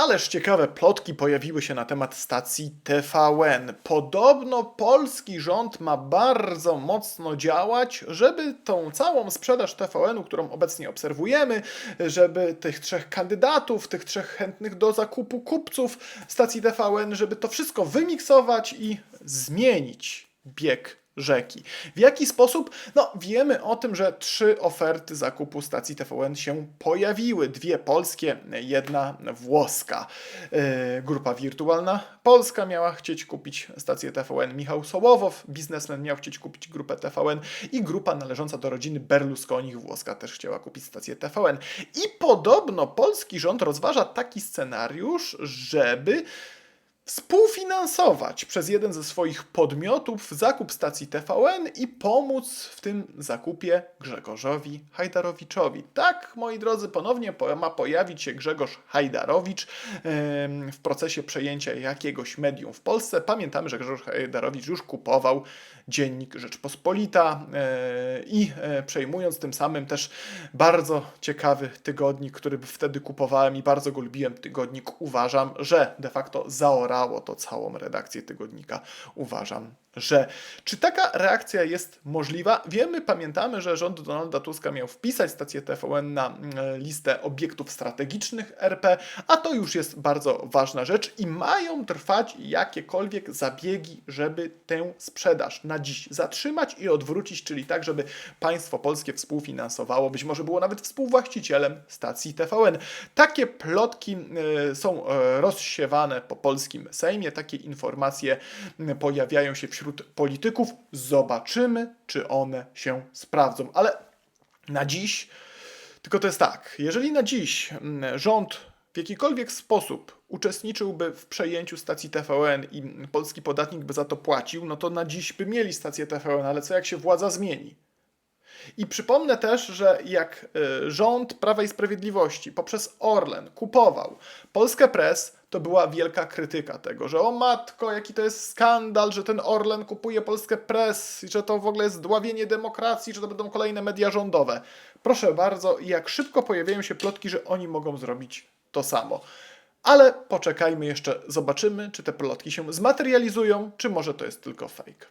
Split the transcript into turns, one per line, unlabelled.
Ależ ciekawe plotki pojawiły się na temat stacji TVN. Podobno polski rząd ma bardzo mocno działać, żeby tą całą sprzedaż TVN-u, którą obecnie obserwujemy, żeby tych trzech kandydatów, tych trzech chętnych do zakupu kupców stacji TVN, żeby to wszystko wymiksować i zmienić bieg rzeki. W jaki sposób? No, wiemy o tym, że trzy oferty zakupu stacji TVN się pojawiły. Dwie polskie, jedna włoska. Yy, grupa wirtualna Polska miała chcieć kupić stację TVN. Michał Sołowow, biznesmen, miał chcieć kupić grupę TVN i grupa należąca do rodziny Berlusconi włoska też chciała kupić stację TVN. I podobno polski rząd rozważa taki scenariusz, żeby współfinansować przez jeden ze swoich podmiotów zakup stacji TVN i pomóc w tym zakupie Grzegorzowi Hajdarowiczowi. Tak, moi drodzy, ponownie po- ma pojawić się Grzegorz Hajdarowicz w procesie przejęcia jakiegoś medium w Polsce. Pamiętamy, że Grzegorz Hajdarowicz już kupował dziennik Rzeczpospolita e, i e, przejmując tym samym też bardzo ciekawy tygodnik, który wtedy kupowałem i bardzo go lubiłem, tygodnik uważam, że de facto zaorało to całą redakcję tygodnika. Uważam, że. Czy taka reakcja jest możliwa? Wiemy, pamiętamy, że rząd Donalda Tuska miał wpisać stację TVN na mm, listę obiektów strategicznych RP, a to już jest bardzo ważna rzecz i mają trwać jakiekolwiek zabiegi, żeby tę sprzedaż na dziś zatrzymać i odwrócić, czyli tak, żeby państwo polskie współfinansowało, być może było nawet współwłaścicielem stacji TVN. Takie plotki e, są e, rozsiewane po polskim Sejmie, takie informacje pojawiają się wśród polityków. Zobaczymy, czy one się sprawdzą. Ale na dziś, tylko to jest tak, jeżeli na dziś mm, rząd w jakikolwiek sposób uczestniczyłby w przejęciu stacji TVN i polski podatnik by za to płacił, no to na dziś by mieli stację TVN, ale co jak się władza zmieni? I przypomnę też, że jak y, rząd Prawa i Sprawiedliwości poprzez Orlen kupował Polskę Press, to była wielka krytyka tego, że o matko, jaki to jest skandal, że ten Orlen kupuje Polskę Press, i że to w ogóle jest dławienie demokracji, że to będą kolejne media rządowe. Proszę bardzo, jak szybko pojawiają się plotki, że oni mogą zrobić to samo. Ale poczekajmy jeszcze, zobaczymy, czy te plotki się zmaterializują, czy może to jest tylko fake.